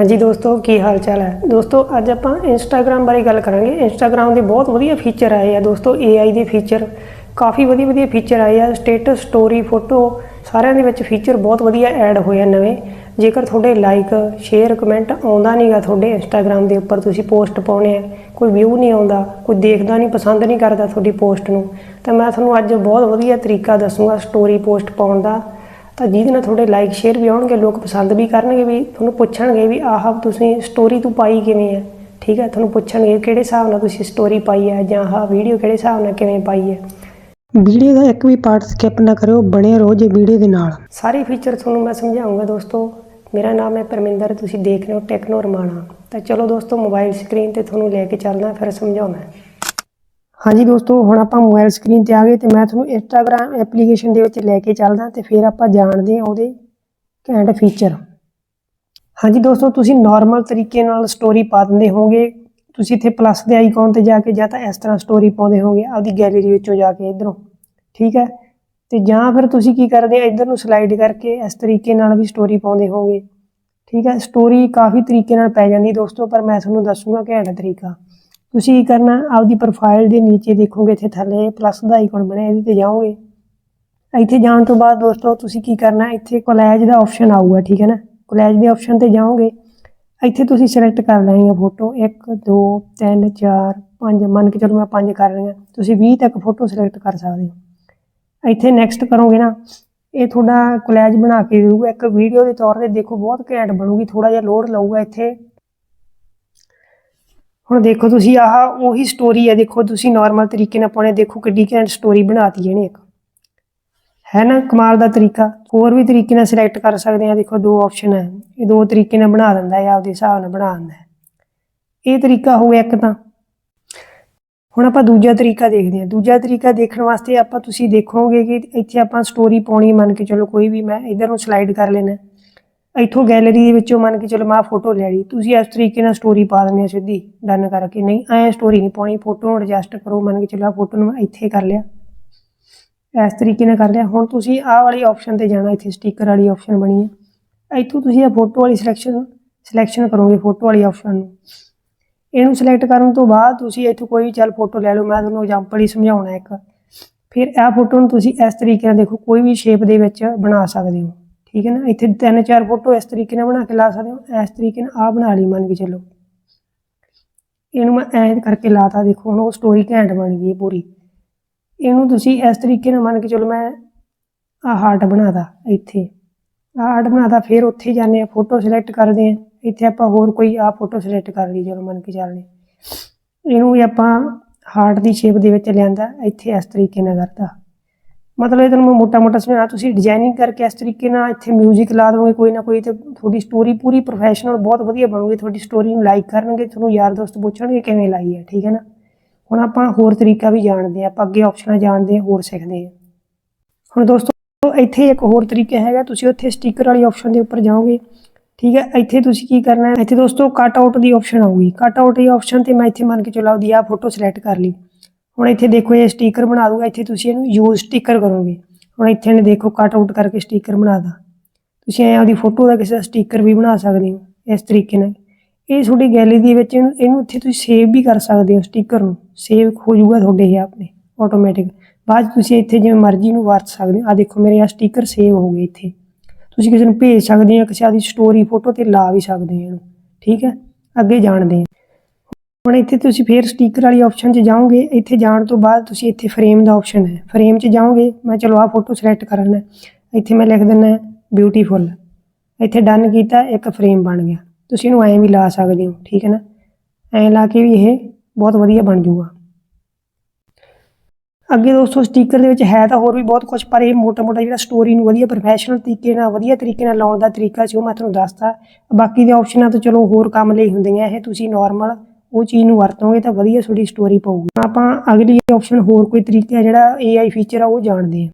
ਹਾਂਜੀ ਦੋਸਤੋ, ਕੀ ਹਾਲ ਚਾਲ ਹੈ? ਦੋਸਤੋ, ਅੱਜ ਆਪਾਂ ਇੰਸਟਾਗ੍ਰam ਬਾਰੇ ਗੱਲ ਕਰਾਂਗੇ। ਇੰਸਟਾਗ੍ਰam ਦੇ ਬਹੁਤ ਵਧੀਆ ਫੀਚਰ ਆਏ ਆ ਦੋਸਤੋ AI ਦੇ ਫੀਚਰ ਕਾਫੀ ਵਧੀਆ ਵਧੀਆ ਫੀਚਰ ਆਏ ਆ। ਸਟੇਟਸ ਸਟੋਰੀ ਫੋਟੋ ਸਾਰਿਆਂ ਦੇ ਵਿੱਚ ਫੀਚਰ ਬਹੁਤ ਵਧੀਆ ਐਡ ਹੋਏ ਆ ਨਵੇਂ। ਜੇਕਰ ਤੁਹਾਡੇ ਲਾਈਕ ਸ਼ੇਅਰ ਕਮੈਂਟ ਆਉਂਦਾ ਨਹੀਂਗਾ ਤੁਹਾਡੇ ਇੰਸਟਾਗ੍ਰam ਦੇ ਉੱਪਰ, ਤੁਸੀਂ ਪੋਸਟ ਪਾਉਣੇ ਆ। ਕੋਈ ਵਿਊ ਨਹੀਂ ਆਉਂਦਾ, ਕੋਈ ਦੇਖਦਾ ਨਹੀਂ, ਪਸੰਦ ਨਹੀਂ ਕਰਦਾ ਤੁਹਾਡੀ ਪੋਸਟ ਨੂੰ। ਤਾਂ ਮੈਂ ਤੁਹਾਨੂੰ ਅੱਜ ਬਹੁਤ ਵਧੀਆ ਤਰੀਕਾ ਦੱਸੂਗਾ ਸਟੋਰੀ ਪੋਸਟ ਪਾਉਣ ਦਾ। ਤਾਂ ਜਿਹਦੇ ਨਾਲ ਤੁਹਾਡੇ ਲਾਈਕ ਸ਼ੇਅਰ ਵੀ ਆਉਣਗੇ ਲੋਕ ਪਸੰਦ ਵੀ ਕਰਨਗੇ ਵੀ ਤੁਹਾਨੂੰ ਪੁੱਛਣਗੇ ਵੀ ਆਹ ਤੁਸੀਂ ਸਟੋਰੀ ਤੂੰ ਪਾਈ ਕਿਵੇਂ ਹੈ? ਠੀਕ ਹੈ ਤੁਹਾਨੂੰ ਪੁੱਛਣਗੇ ਕਿਹੜੇ ਹਿਸਾਬ ਨਾਲ ਤੁਸੀਂ ਸਟੋਰੀ ਪਾਈ ਹੈ ਜਾਂ ਆਹ ਵੀਡੀਓ ਕਿਹੜੇ ਹਿਸਾਬ ਨਾਲ ਕਿਵੇਂ ਪਾਈ ਹੈ? ਵੀਡੀਓ ਦਾ ਇੱਕ ਵੀ ਪਾਰਟ ਸਕਿਪ ਨਾ ਕਰਿਓ ਬਣੇ ਰਹੋ ਜੇ ਵੀਡੀਓ ਦੇ ਨਾਲ। ਸਾਰੇ ਫੀਚਰ ਤੁਹਾਨੂੰ ਮੈਂ ਸਮਝਾਉਂਗਾ ਦੋਸਤੋ। ਮੇਰਾ ਨਾਮ ਹੈ ਪਰਮਿੰਦਰ ਤੁਸੀਂ ਦੇਖ ਰਹੇ ਹੋ ਟੈਕਨੋ ਰਮਾਣਾ ਤਾਂ ਚਲੋ ਦੋਸਤੋ ਮੋਬਾਈਲ ਸਕਰੀਨ ਤੇ ਤੁਹਾਨੂੰ ਲੈ ਕੇ ਚੱਲਦਾ ਫਿਰ ਸਮਝਾਉਣਾ ਹਾਂਜੀ ਦੋਸਤੋ, ਹੁਣ ਆਪਾਂ ਮੋਬਾਈਲ ਸਕਰੀਨ ਤੇ ਆ ਗਏ ਤੇ ਮੈਂ ਤੁਹਾਨੂੰ ਇੰਸਟਾਗ੍ਰam ਐਪਲੀਕੇਸ਼ਨ ਦੇ ਵਿੱਚ ਲੈ ਕੇ ਚੱਲਦਾ ਤੇ ਫਿਰ ਆਪਾਂ ਜਾਣਦੇ ਹਾਂ ਉਹਦੇ ਘੈਂਟ ਫੀਚਰ ਹਾਂਜੀ ਦੋਸਤੋ, ਤੁਸੀਂ ਨਾਰਮਲ ਤਰੀਕੇ ਨਾਲ ਸਟੋਰੀ ਪਾ ਦਿੰਦੇ ਹੋਗੇ ਤੁਸੀਂ ਇੱਥੇ ਪਲੱਸ ਦੇ ਆਈਕਨ ਤੇ ਜਾ ਕੇ ਜਾਂ ਤਾਂ ਇਸ ਤਰ੍ਹਾਂ ਸਟੋਰੀ ਪਾਉਂਦੇ ਹੋਗੇ ਆਪਦੀ ਗੈਲਰੀ ਵਿੱਚੋਂ ਜਾ ਕੇ ਇਧਰੋਂ, ਠੀਕ ਹੈ? ਤੇ ਜਾਂ ਫਿਰ ਤੁਸੀਂ ਕੀ ਕਰਦੇ ਆ, ਇਧਰ ਨੂੰ ਸਲਾਈਡ ਕਰਕੇ ਇਸ ਤਰੀਕੇ ਨਾਲ ਵੀ ਸਟੋਰੀ ਪਾਉਂਦੇ ਹੋਗੇ ਠੀਕ ਹੈ? ਸਟੋਰੀ ਕਾਫੀ ਤਰੀਕੇ ਨਾਲ ਪੈ ਜਾਂਦੀ ਦੋਸਤੋ, ਪਰ ਮੈਂ ਤੁਹਾਨੂੰ ਦੱਸੂਗਾ ਘੈਂਟ ਤਰੀਕਾ। ਤੁਸੀਂ ਕੀ ਕਰਨਾ? ਆਪਦੀ ਪ੍ਰੋਫਾਈਲ ਦੇ ਨੀਚੇ ਦੇਖੋਗੇ, ਇੱਥੇ ਥੱਲੇ ਪਲੱਸ ਦਾ ਆਈਕਨ ਬਣਿਆ, ਇਹਦੇ ਤੇ ਜਾਓਗੇ। ਇੱਥੇ ਜਾਣ ਤੋਂ ਬਾਅਦ ਦੋਸਤੋ, ਤੁਸੀਂ ਕੀ ਕਰਨਾ? ਇੱਥੇ ਕੋਲੈਜ ਦਾ ਆਪਸ਼ਨ ਆਊਗਾ, ਠੀਕ ਹੈ ਨਾ? ਕੋਲੈਜ ਦੇ ਆਪਸ਼ਨ ਤੇ ਜਾਓਗੇ। ਇੱਥੇ ਤੁਸੀਂ ਸਿਲੈਕਟ ਕਰ ਲੈਣੀ ਹੈ ਫੋਟੋ 1 2 3 4 5 ਮੰਨ ਕੇ ਚਲੋ ਮੈਂ 5 ਕਰ ਰਹੀ ਹਾਂ ਤੁਸੀਂ 20 ਤੱਕ ਫੋਟੋ ਸਿਲੈਕਟ ਕਰ ਸਕਦੇ ਹੋ। ਇੱਥੇ ਨੈਕਸਟ ਕਰੋਗੇ ਨਾ, ਇਹ ਤੁਹਾਡਾ ਕੋਲੈਜ ਬਣਾ ਕੇ ਦੇਊਗਾ। ਇੱਕ ਵੀਡੀਓ ਦੇ ਤੌਰ ਤੇ ਦੇਖੋ, ਬਹੁਤ ਘੈਂਟ ਬਣੂਗੀ। ਥੋੜਾ ਜਿਹਾ ਲੋਡ ਲਊਗਾ ਇੱਥੇ। ਹੁਣ ਦੇਖੋ ਤੁਸੀਂ ਆਹ ਉਹੀ ਸਟੋਰੀ ਹੈ, ਦੇਖੋ ਤੁਸੀਂ ਨਾਰਮਲ ਤਰੀਕੇ ਨਾਲ ਪਾਉਣੇ ਦੇਖੋ ਕਿੱਡੀ ਘੈਂਟ ਸਟੋਰੀ ਬਣਾਤੀ ਇਹਨੇ ਇੱਕ। ਹੈ ਨਾ, ਕਮਾਲ ਦਾ ਤਰੀਕਾ। ਹੋਰ ਵੀ ਤਰੀਕੇ ਨਾਲ ਸਿਲੈਕਟ ਕਰ ਸਕਦੇ ਆ ਦੇਖੋ ਦੋ ਆਪਸ਼ਨ ਹੈ। ਇਹ ਦੋ ਤਰੀਕੇ ਨਾਲ ਬਣਾ ਦਿੰਦਾ ਹੈ, ਆਪਦੇ ਹਿਸਾਬ ਨਾਲ ਬਣਾ ਦਿੰਦਾ ਇਹ ਤਰੀਕਾ ਹੋ ਗਿਆ ਇੱਕ ਤਾਂ। ਹੁਣ ਆਪਾਂ ਦੂਜਾ ਤਰੀਕਾ ਦੇਖਦੇ ਹਾਂ। ਦੂਜਾ ਤਰੀਕਾ ਦੇਖਣ ਵਾਸਤੇ ਆਪਾਂ ਤੁਸੀਂ ਦੇਖੋਗੇ ਕਿ ਇੱਥੇ ਆਪਾਂ ਸਟੋਰੀ ਪਾਉਣੀ ਮੰਨ ਕੇ ਚਲੋ ਕੋਈ ਵੀ ਮੈਂ ਇਧਰ ਨੂੰ ਸਲਾਈਡ ਕਰ ਲੈਣਾ ਇੱਥੋਂ ਗੈਲਰੀ ਦੇ ਵਿੱਚੋਂ ਮੰਨ ਕੇ ਚਲੋ ਮੈਂ ਫੋਟੋ ਲੈ ਲਈ, ਤੁਸੀਂ ਇਸ ਤਰੀਕੇ ਨਾਲ ਸਟੋਰੀ ਪਾ ਦਿੰਦੇ ਆ ਸਿੱਧੀ ਡਨ ਕਰਕੇ, ਨਹੀਂ, ਐ ਸਟੋਰੀ ਨਹੀਂ ਪਾਉਣੀ ਫੋਟੋ ਨੂੰ ਐਡਜਸਟ ਕਰੋ, ਮੰਨ ਕੇ ਚਲੋ ਆਹ ਫੋਟੋ ਨੂੰ ਮੈਂ ਇੱਥੇ ਕਰ ਲਿਆ। ਇਸ ਤਰੀਕੇ ਨਾਲ ਕਰ ਲਿਆ, ਹੁਣ ਤੁਸੀਂ ਆਹ ਵਾਲੀ ਆਪਸ਼ਨ ਤੇ ਜਾਣਾ, ਇੱਥੇ ਸਟicker ਵਾਲੀ ਆਪਸ਼ਨ ਬਣੀ ਹੈ। ਇੱਥੋਂ ਤੁਸੀਂ ਇਹ ਫੋਟੋ ਵਾਲੀ ਸਿਲੈਕਸ਼ਨ ਸਿਲੈਕਸ਼ਨ ਕਰੋਗੇ ਫੋਟੋ ਵਾਲੀ ਆਪਸ਼ਨ ਨੂੰ। ਇਹਨੂੰ ਸਿਲੈਕਟ ਕਰਨ ਤੋਂ ਬਾਅਦ ਤੁਸੀਂ ਇੱਥੋਂ ਕੋਈ ਵੀ ਚੱਲ ਫੋਟੋ ਲੈ ਲਓ, ਮੈਂ ਤੁਹਾਨੂੰ ਐਗਜ਼ਾਮਪਲ ਹੀ ਸਮਝਾਉਣਾ ਇੱਕ। ਫਿਰ ਇਹ ਫੋਟੋ ਨੂੰ ਤੁਸੀਂ ਇਸ ਤਰੀਕੇ ਨਾਲ ਦੇਖੋ, ਕੋਈ ਵੀ ਸ਼ੇਪ ਦੇ ਵਿੱਚ ਬਣਾ ਸਕਦੇ ਹੋ। ਠੀਕ ਹੈ ਨਾ? ਇੱਥੇ ਤਿੰਨ ਚਾਰ ਫੋਟੋ ਇਸ ਤਰੀਕੇ ਨਾਲ ਬਣਾ ਕੇ ਲਾ ਸਕਦੇ ਹੋ। ਇਸ ਤਰੀਕੇ ਨਾਲ ਆਹ ਬਣਾ ਲਈ ਮੰਨ ਕੇ ਚੱਲੋ। ਇਹਨੂੰ ਮੈਂ ਐਂ ਕਰਕੇ ਲਾਤਾ, ਦੇਖੋ, ਹੁਣ ਉਹ ਸਟੋਰੀ ਘੈਂਟ ਬਣ ਗਈ ਹੈ ਪੂਰੀ। ਇਹਨੂੰ ਤੁਸੀਂ ਇਸ ਤਰੀਕੇ ਨਾਲ ਮੰਨ ਕੇ ਚਲੋ, ਮੈਂ ਆ ਹਾਰਟ ਬਣਾਦਾ ਇੱਥੇ। ਆਹ ਹਾਰਟ ਬਣਾਦਾ ਫਿਰ ਉੱਥੇ ਜਾਂਦੇ ਆ ਫੋਟੋ ਸਿਲੈਕਟ ਕਰਦੇ ਆ ਇੱਥੇ ਆਪਾਂ ਹੋਰ ਕੋਈ ਆ ਫੋਟੋ ਸਿਲੈਕਟ ਕਰ ਲਈ, ਚਲੋ ਮੰਨ ਕੇ ਚੱਲਦੇ ਇਹਨੂੰ ਵੀ ਆਪਾਂ ਹਾਰਟ ਦੀ ਸ਼ੇਪ ਦੇ ਵਿੱਚ ਲਿਆਂਦਾ, ਇੱਥੇ ਇਸ ਤਰੀਕੇ ਨਾਲ ਕਰਦਾ ਮਤਲਬ ਇਹ ਤੁਹਾਨੂੰ ਮੈਂ ਮੋਟਾ ਮੋਟਾ ਸਮਝਾ ਤੁਸੀਂ ਡਿਜ਼ਾਈਨਿੰਗ ਕਰਕੇ ਇਸ ਤਰੀਕੇ ਨਾਲ ਇੱਥੇ 뮤직 ਲਾ ਦੋਗੇ, ਕੋਈ ਨਾ ਕੋਈ ਤੇ ਤੁਹਾਡੀ ਸਟੋਰੀ ਪੂਰੀ ਪ੍ਰੋਫੈਸ਼ਨਲ ਬਹੁਤ ਵਧੀਆ ਬਣੂਗੀ, ਤੁਹਾਡੀ ਸਟੋਰੀ ਨੂੰ ਲਾਈਕ ਕਰਨਗੇ, ਤੁਹਾਨੂੰ ਯਾਰ ਦੋਸਤ ਪੁੱਛਣਗੇ ਕਿਵੇਂ ਲਾਈ ਹੈ, ਠੀਕ ਹੈ ਨਾ? ਹੁਣ ਆਪਾਂ ਹੋਰ ਤਰੀਕਾ ਵੀ ਜਾਣਦੇ ਆ ਆਪਾਂ ਅੱਗੇ ਆਪਸ਼ਨਾਂ ਜਾਣਦੇ ਆ ਹੋਰ ਸਿੱਖਦੇ ਆ ਹੁਣ ਦੋਸਤੋ, ਇੱਥੇ ਇੱਕ ਹੋਰ ਤਰੀਕਾ ਹੈਗਾ, ਤੁਸੀਂ ਉੱਥੇ ਸਟicker ਵਾਲੀ ਆਪਸ਼ਨ ਦੇ ਉੱਪਰ ਜਾਓਗੇ, ਠੀਕ ਹੈ? ਇੱਥੇ ਤੁਸੀਂ ਕੀ ਕਰਨਾ ਹੈ, ਇੱਥੇ ਦੋਸਤੋ ਕਟ ਆਊਟ ਦੀ ਆਪਸ਼ਨ ਆਊਗੀ। ਕਟ ਆਊਟ ਦੀ ਆਪਸ਼ਨ ਤੇ ਮੈਂ ਇੱਥੇ ਮੰਨ ਕੇ ਚਲਾਉ ਦੀ ਆ ਫੋਟੋ ਸਿਲੈਕਟ ਕਰ ਲਈ। ਹੁਣ ਇੱਥੇ ਦੇਖੋ ਇਹ ਸਟicker ਬਣਾ ਦੂਗਾ, ਇੱਥੇ ਤੁਸੀਂ ਇਹਨੂੰ ਯੂਜ਼ ਸਟicker ਕਰੋਗੇ। ਹੁਣ ਇੱਥੇ ਨੇ ਦੇਖੋ ਕੱਟ ਆਊਟ ਕਰਕੇ ਸਟicker ਬਣਾਦਾ ਤੁਸੀਂ ਐਂ ਆਪਦੀ ਫੋਟੋ ਦਾ ਕਿਸੇ ਦਾ ਸਟicker ਵੀ ਬਣਾ ਸਕਦੇ ਹੋ, ਇਸ ਤਰੀਕੇ ਨਾਲ। ਇਹ ਤੁਹਾਡੀ ਗੈਲਰੀ ਦੇ ਵਿੱਚ ਇਹਨੂੰ ਇੱਥੇ ਤੁਸੀਂ ਸੇਵ ਵੀ ਕਰ ਸਕਦੇ ਹੋ ਸਟicker ਨੂੰ। ਸੇਵ ਹੋ ਜਾਊਗਾ ਤੁਹਾਡੇ ਇਹ ਆਪਣੇ ਆਟੋਮੈਟਿਕ ਬਾਅਦ 'ਚ ਤੁਸੀਂ ਇੱਥੇ ਜਿਵੇਂ ਮਰਜ਼ੀ ਨੂੰ ਵਰਤ ਸਕਦੇ ਹੋ। ਆ ਦੇਖੋ ਮੇਰੇ ਆ ਸਟicker ਸੇਵ ਹੋ ਗਏ ਇੱਥੇ। ਤੁਸੀਂ ਕਿਸੇ ਨੂੰ ਭੇਜ ਸਕਦੇ ਹੋ ਕਿਸੇ ਆਦੀ ਸਟੋਰੀ ਫੋਟੋ ਤੇ ਲਾ ਵੀ ਸਕਦੇ ਹੋ ਇਹਨੂੰ। ਠੀਕ ਹੈ? ਅੱਗੇ ਜਾਣਦੇ ਹਾਂ। ਹੁਣ ਇੱਥੇ ਤੁਸੀਂ ਫੇਰ ਸਟicker ਵਾਲੀ ਆਪਸ਼ਨ 'ਚ ਜਾਓਗੇ, ਇੱਥੇ ਜਾਣ ਤੋਂ ਬਾਅਦ ਤੁਸੀਂ ਇੱਥੇ ਫਰੇਮ ਦਾ ਆਪਸ਼ਨ ਹੈ। ਫਰੇਮ 'ਚ ਜਾਓਗੇ, ਮੈਂ ਚਲੋ ਆ ਫੋਟੋ ਸਿਲੈਕਟ ਕਰਨਾ ਹੈ। ਇੱਥੇ ਮੈਂ ਲਿਖ ਦਿੰਦਾ ਬਿਊਟੀਫੁਲ ਇੱਥੇ ਡਨ ਕੀਤਾ, ਇੱਕ ਫਰੇਮ ਬਣ ਗਿਆ। ਤੁਸੀਂ ਇਹਨੂੰ ਐਂ ਵੀ ਲਾ ਸਕਦੇ ਹੋ, ਠੀਕ ਹੈ ਨਾ? ਐਂ ਲਾ ਕੇ ਵੀ ਇਹ ਬਹੁਤ ਵਧੀਆ ਬਣ ਜਾਊਗਾ ਅੱਗੇ ਦੋਸਤੋ ਸਟicker ਦੇ ਵਿੱਚ ਹੈ ਤਾਂ ਹੋਰ ਵੀ ਬਹੁਤ ਕੁਝ ਪਰ ਇਹ ਮੋਟਾ ਮੋਟਾ ਜਿਹੜਾ ਸਟੋਰੀ ਨੂੰ ਵਧੀਆ ਪ੍ਰੋਫੈਸ਼ਨਲ ਤਰੀਕੇ ਨਾਲ, ਵਧੀਆ ਤਰੀਕੇ ਨਾਲ ਲਾਉਣ ਦਾ ਤਰੀਕਾ ਸੀ, ਉਹ ਮੈਂ ਤੁਹਾਨੂੰ ਦੱਸਤਾ। ਬਾਕੀ ਦੇ ਆਪਸ਼ਨਾਂ ਤਾਂ ਚਲੋ ਹੋਰ ਕੰਮ ਲਈ ਹੁੰਦੀਆਂ, ਇਹ ਤੁਸੀਂ ਨਾਰਮਲ ਉਹ ਚੀਜ਼ ਨੂੰ ਵਰਤੋਂਗੇ ਤਾਂ ਵਧੀਆ ਤੁਹਾਡੀ ਸਟੋਰੀ ਪਾਊਗੀ। ਆਪਾਂ ਅਗਲੀ ਆਪਸ਼ਨ ਹੋਰ ਕੋਈ ਤਰੀਕਾ ਜਿਹੜਾ AI ਫੀਚਰ ਆ, ਉਹ ਜਾਣਦੇ ਹਾਂ।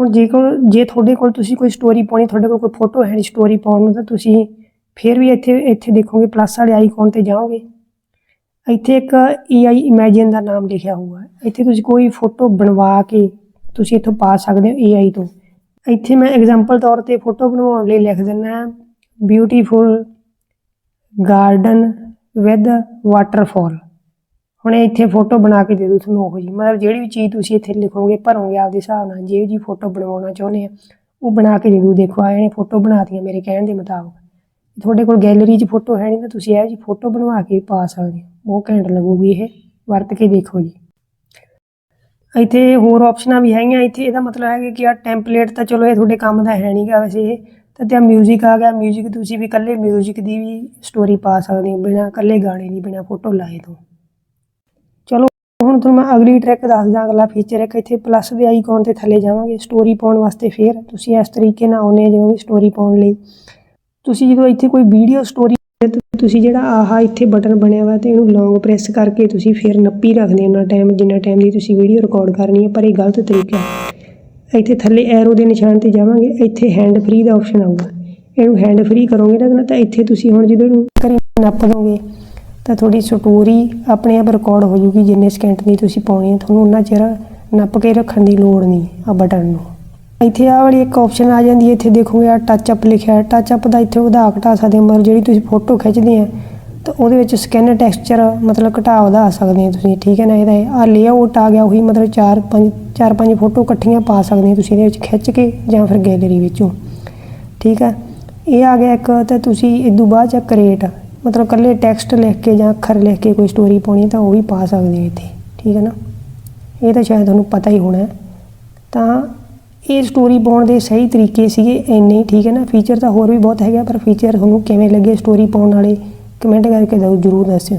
ਹੁਣ ਜੇ ਕੋਲ ਜੇ ਤੁਹਾਡੇ ਕੋਲ ਤੁਸੀਂ ਕੋਈ ਸਟੋਰੀ ਪਾਉਣੀ, ਤੁਹਾਡੇ ਕੋਲ ਕੋਈ ਫੋਟੋ ਹੈ ਨਹੀਂ ਸਟੋਰੀ ਪਾਉਣ ਨੂੰ, ਤਾਂ ਤੁਸੀਂ ਫਿਰ ਵੀ ਇੱਥੇ ਇੱਥੇ ਦੇਖੋਗੇ ਪਲੱਸ ਵਾਲੇ ਆਈਕਨ ਤੇ ਜਾਓਗੇ। ਇੱਥੇ ਇੱਕ AI ਇਮੇਜਿਨ ਦਾ ਨਾਮ ਲਿਖਿਆ ਹੋਊਗਾ ਇੱਥੇ ਤੁਸੀਂ ਕੋਈ ਫੋਟੋ ਬਣਵਾ ਕੇ ਤੁਸੀਂ ਇੱਥੋਂ ਪਾ ਸਕਦੇ ਹੋ AI ਤੋਂ। ਇੱਥੇ ਮੈਂ ਐਗਜ਼ਾਮਪਲ ਤੌਰ ਤੇ ਫੋਟੋ ਬਣਾਉਣ ਲਈ ਲਿਖ ਦਿੰਦਾ ਬਿਊਟੀਫੁਲ ਗਾਰਡਨ ਵਿਦ ਵਾਟਰਫਾਲ ਹੁਣ ਇੱਥੇ ਫੋਟੋ ਬਣਾ ਕੇ ਦੇ ਦੂ ਤੁਹਾਨੂੰ ਉਹ ਜੀ ਮਤਲਬ ਜਿਹੜੀ ਵੀ ਚੀਜ਼ ਤੁਸੀਂ ਇੱਥੇ ਲਿਖੋਗੇ, ਭਰੋਗੇ ਆਪਦੇ ਹਿਸਾਬ ਨਾਲ ਜੇ ਜੀ ਫੋਟੋ ਬਣਵਾਉਣਾ ਚਾਹੁੰਦੇ ਆ, ਉਹ ਬਣਾ ਕੇ ਦੇ ਦੂ ਦੇਖੋ ਆ ਇਹਨੇ ਫੋਟੋ ਬਣਾਤੀਆਂ ਮੇਰੇ ਕਹਿਣ ਦੇ ਮੁਤਾਬਕ। ਤੁਹਾਡੇ ਕੋਲ ਗੈਲਰੀ 'ਚ ਫੋਟੋ ਹੈ ਨਹੀਂ ਤਾਂ ਤੁਸੀਂ ਇਹੋ ਜੀ ਫੋਟੋ ਬਣਵਾ ਕੇ ਪਾ ਸਕਦੇ ਹੋ। ਬਹੁਤ ਘੈਂਟ ਲੱਗੂਗੀ ਇਹ। ਵਰਤ ਕੇ ਦੇਖੋ ਜੀ। ਇੱਥੇ ਹੋਰ ਆਪਸ਼ਨਾਂ ਵੀ ਹੈਗੀਆਂ। ਇੱਥੇ ਇਹਦਾ ਮਤਲਬ ਹੈ ਕਿ ਆ ਟੈਂਪਲੇਟ ਤਾਂ ਚਲੋ ਇਹ ਤੁਹਾਡੇ ਕੰਮ ਦਾ ਹੈ ਨਹੀਂਗਾ ਵੈਸੇ ਇਹ। ਤਾਂ ਤੇ ਮਿਊਜ਼ਿਕ ਆ ਗਿਆ ਮਿਊਜ਼ਿਕ ਤੁਸੀਂ ਵੀ ਇਕੱਲੇ ਮਿਊਜ਼ਿਕ ਦੀ ਵੀ ਸਟੋਰੀ ਪਾ ਸਕਦੇ ਹੋ, ਬਿਨਾਂ ਇਕੱਲੇ ਗਾਣੇ ਦੀ ਬਿਨਾਂ ਫੋਟੋ ਲਾਏ ਤੋਂ। ਚਲੋ, ਹੁਣ ਤੁਹਾਨੂੰ ਮੈਂ ਅਗਲੀ ਟਰੈਕ ਦੱਸਦਾ, ਅਗਲਾ ਫੀਚਰ ਇੱਕ ਇੱਥੇ ਪਲੱਸ ਦੇ ਆਈਕਨ ਤੇ ਥੱਲੇ ਜਾਵਾਂਗੇ ਸਟੋਰੀ ਪਾਉਣ ਵਾਸਤੇ ਫੇਰ। ਤੁਸੀਂ ਇਸ ਤਰੀਕੇ ਨਾਲ ਆਉਨੇ ਆ ਜਦੋਂ ਵੀ ਸਟੋਰੀ ਪਾਉਣ ਲਈ। ਤੁਸੀਂ ਜਦੋਂ ਇੱਥੇ ਕੋਈ ਵੀਡੀਓ ਸਟੋਰੀ ਤੁਸੀਂ ਜਿਹੜਾ ਆਹਾ ਇੱਥੇ ਬਟਨ ਬਣਿਆ ਵਾ ਤੇ ਇਹਨੂੰ ਲੌਂਗ ਪ੍ਰੈਸ ਕਰਕੇ ਤੁਸੀਂ ਫਿਰ ਨੱਪੀ ਰੱਖਦੇ ਹੋ ਨਾ ਟਾਈਮ ਜਿੰਨਾ ਟਾਈਮ ਦੀ ਤੁਸੀਂ ਵੀਡੀਓ ਰਿਕਾਰਡ ਕਰਨੀ ਹੈ, ਪਰ ਇਹ ਗਲਤ ਤਰੀਕਾ ਹੈ। ਇੱਥੇ ਥੱਲੇ ਐਰੋ ਦੇ ਨਿਸ਼ਾਨ ਤੇ ਜਾਵਾਂਗੇ, ਇੱਥੇ ਹੈਂਡ ਫ੍ਰੀ ਦਾ ਆਪਸ਼ਨ ਆਊਗਾ। ਇਹਨੂੰ ਹੈਂਡ ਫ੍ਰੀ ਕਰੋਗੇ ਨਾ, ਤਾਂ ਇੱਥੇ ਤੁਸੀਂ ਹੁਣ ਜਦੋਂ ਇਹਨੂੰ ਕਰੀ ਨੱਪ ਦੋਗੇ, ਤਾਂ ਤੁਹਾਡੀ ਸਟੋਰੀ ਆਪਣੇ ਆਪ ਰਿਕਾਰਡ ਹੋ ਜੂਗੀ, ਜਿੰਨੇ ਸਕਿੰਟ ਦੀ ਤੁਸੀਂ ਪਾਉਣੀ ਹੈ ਤੁਹਾਨੂੰ ਉਹਨਾਂ ਚਿਰ ਨੱਪ ਕੇ ਰੱਖਣ ਦੀ ਲੋੜ ਨਹੀਂ ਆ ਬਟਨ ਨੂੰ। ਇੱਥੇ ਆਹ ਵਾਲੀ ਇੱਕ ਆਪਸ਼ਨ ਆ ਜਾਂਦੀ ਹੈ, ਇੱਥੇ ਦੇਖੋਗੇ ਆ ਟੱਚ ਅਪ ਲਿਖਿਆ ਹੈ ਟੱਚ ਅਪ ਦਾ ਇੱਥੇ ਵਧਾ ਘਟਾ ਸਕਦੇ ਮਰ ਜਿਹੜੀ ਤੁਸੀਂ ਫੋਟੋ ਖਿੱਚਦੇ ਆ ਤਾਂ ਉਹਦੇ ਵਿੱਚ ਸਕੈਨ ਟੈਕਸਚਰ ਮਤਲਬ ਘਟਾ ਵਧਾ ਸਕਦੇ ਹੋ ਤੁਸੀਂ, ਠੀਕ ਹੈ ਨਾ? ਇਹਦਾ ਆ ਲੇਆਊਟ ਆ ਗਿਆ, ਉਹੀ ਮਤਲਬ 4 5 4 5 ਫੋਟੋ ਇਕੱਠੀਆਂ ਪਾ ਸਕਦੇ ਹੋ ਤੁਸੀਂ ਇਹਦੇ ਵਿੱਚ ਖਿੱਚ ਕੇ ਜਾਂ ਫਿਰ ਗੈਲਰੀ ਵਿੱਚੋਂ, ਠੀਕ ਹੈ? ਇਹ ਆ ਗਿਆ ਇੱਕ, ਤਾਂ ਤੁਸੀਂ ਇਦੋਂ ਬਾਅਦ ਚ ਕ੍ਰੀਏਟ ਮਤਲਬ ਕੱਲੇ ਟੈਕਸਟ ਲਿਖ ਕੇ ਜਾਂ ਅੱਖਰ ਲਿਖ ਕੇ ਕੋਈ ਸਟੋਰੀ ਪਾਉਣੀ ਤਾਂ ਉਹ ਵੀ ਪਾ ਸਕਦੇ ਹੋ ਇੱਥੇ, ਠੀਕ ਹੈ ਨਾ? ਇਹ ਤਾਂ ਸ਼ਾਇਦ ਤੁਹਾਨੂੰ ਪਤਾ ਹੀ ਹੋਣਾ ਤਾਂ ਇਹ ਸਟੋਰੀ ਪਾਉਣ ਦੇ ਸਹੀ ਤਰੀਕੇ ਸੀਗੇ ਇੰਨੇ ਠੀਕ ਹੈ ਨਾ? ਫੀਚਰ ਤਾਂ ਹੋਰ ਵੀ ਬਹੁਤ ਹੈਗਾ ਪਰ ਫੀਚਰ ਤੁਹਾਨੂੰ ਕਿਵੇਂ ਲੱਗੇ ਸਟੋਰੀ ਪਾਉਣ ਵਾਲੇ? ਕਮੈਂਟ ਕਰਕੇ ਦਿਓ ਜਰੂਰ ਦੱਸਿਓ।